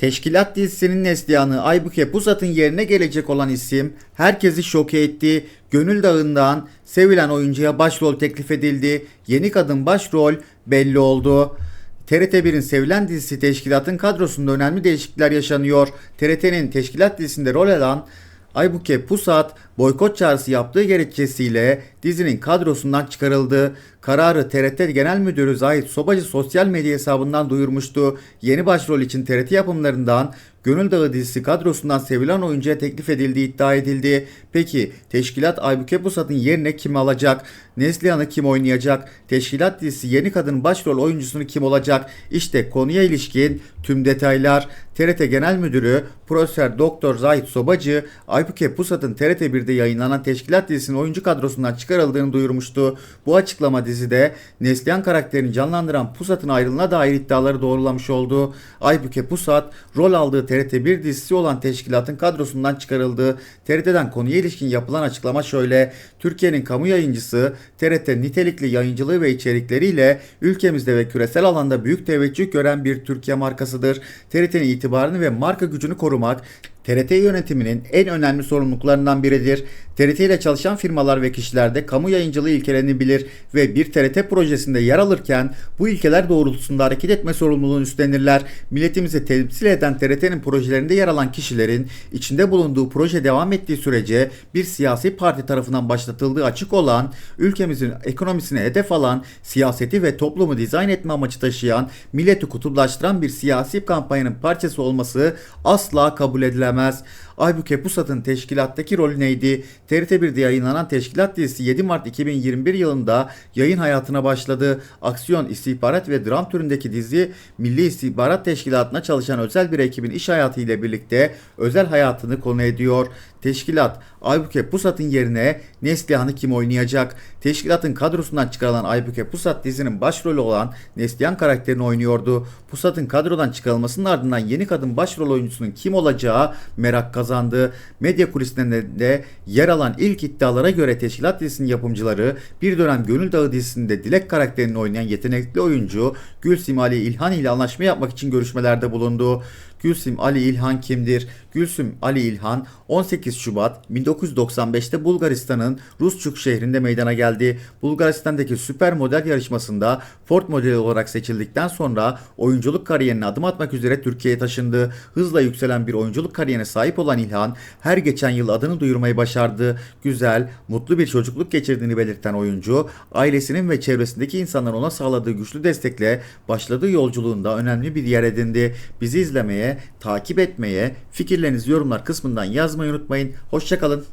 Teşkilat dizisinin Neslihan'ı Aybüke Pusat'ın yerine gelecek olan isim herkesi şoke etti. Gönül Dağı'ndan sevilen oyuncuya başrol teklif edildi. Yeni kadın başrol belli oldu. TRT1'in sevilen dizisi Teşkilat'ın kadrosunda önemli değişiklikler yaşanıyor. TRT'nin Teşkilat dizisinde rol alan Aybüke Pusat boykot çağrısı yaptığı gerekçesiyle dizinin kadrosundan çıkarıldı. Kararı TRT Genel Müdürü Zahit Sobacı sosyal medya hesabından duyurmuştu. Yeni başrol için TRT yapımlarından Gönül Dağı dizisi kadrosundan sevilen oyuncuya teklif edildiği iddia edildi. Peki teşkilat Aybüke Pusat'ın yerine kim alacak? Neslihan'ı kim oynayacak? Teşkilat dizisi yeni kadın başrol oyuncusunu kim olacak? İşte konuya ilişkin tüm detaylar. TRT Genel Müdürü Profesör Doktor Zahit Sobacı, Aybüke Pusat'ın TRT1'de yayınlanan Teşkilat dizisinin oyuncu kadrosundan çıkarıldığını duyurmuştu. Bu açıklama dizide Neslihan karakterini canlandıran Pusat'ın ayrılığına dair iddiaları doğrulamış oldu. Aybüke Pusat, rol aldığı TRT1 dizisi olan teşkilatın kadrosundan çıkarıldı. TRT'den konuya ilişkin yapılan açıklama şöyle. Türkiye'nin kamu yayıncısı TRT nitelikli yayıncılığı ve içerikleriyle ülkemizde ve küresel alanda büyük teveccüh gören bir Türkiye markasıdır. TRT'nin itibarını ve marka gücünü korumak TRT yönetiminin en önemli sorumluluklarından biridir. TRT ile çalışan firmalar ve kişiler de kamu yayıncılığı ilkelerini bilir ve bir TRT projesinde yer alırken bu ilkeler doğrultusunda hareket etme sorumluluğunu üstlenirler. Milletimizi temsil eden TRT'nin projelerinde yer alan kişilerin içinde bulunduğu proje devam ettiği sürece bir siyasi parti tarafından başlatıldığı açık olan, ülkemizin ekonomisine hedef alan, siyaseti ve toplumu dizayn etme amacı taşıyan, milleti kutuplaştıran bir siyasi kampanyanın parçası olması asla kabul edilemez. Aybüke Pusat'ın teşkilattaki rolü neydi? TRT1'de yayınlanan Teşkilat dizisi 7 Mart 2021 yılında yayın hayatına başladı. Aksiyon, istihbarat ve dram türündeki dizi Milli İstihbarat Teşkilatı'na çalışan özel bir ekibin iş hayatı ile birlikte özel hayatını konu ediyor. Teşkilat Aybüke Pusat'ın yerine Neslihan'ı kim oynayacak? Teşkilatın kadrosundan çıkarılan Aybüke Pusat dizinin başrolü olan Neslihan karakterini oynuyordu. Pusat'ın kadrodan çıkarılmasının ardından yeni kadın başrol oyuncusunun kim olacağı merak kazandı. Medya kulislerinde de yer alan ilk iddialara göre Teşkilat dizisinin yapımcıları bir dönem Gönül Dağı dizisinde Dilek karakterini oynayan yetenekli oyuncu Gülsim Ali İlhan ile anlaşma yapmak için görüşmelerde bulundu. Gülsüm Ali İlhan kimdir? Gülsüm Ali İlhan 18 Şubat 1995'te Bulgaristan'ın Rusçuk şehrinde meydana geldi. Bulgaristan'daki süper model yarışmasında Ford modeli olarak seçildikten sonra oyunculuk kariyerine adım atmak üzere Türkiye'ye taşındı. Hızla yükselen bir oyunculuk kariyerine sahip olan İlhan her geçen yıl adını duyurmayı başardı. Güzel, mutlu bir çocukluk geçirdiğini belirten oyuncu, ailesinin ve çevresindeki insanların ona sağladığı güçlü destekle başladığı yolculuğunda önemli bir yer edindi. Bizi izlemeye, takip etmeye, fikirlerinizi yorumlar kısmından yazmayı unutmayın. Hoşçakalın.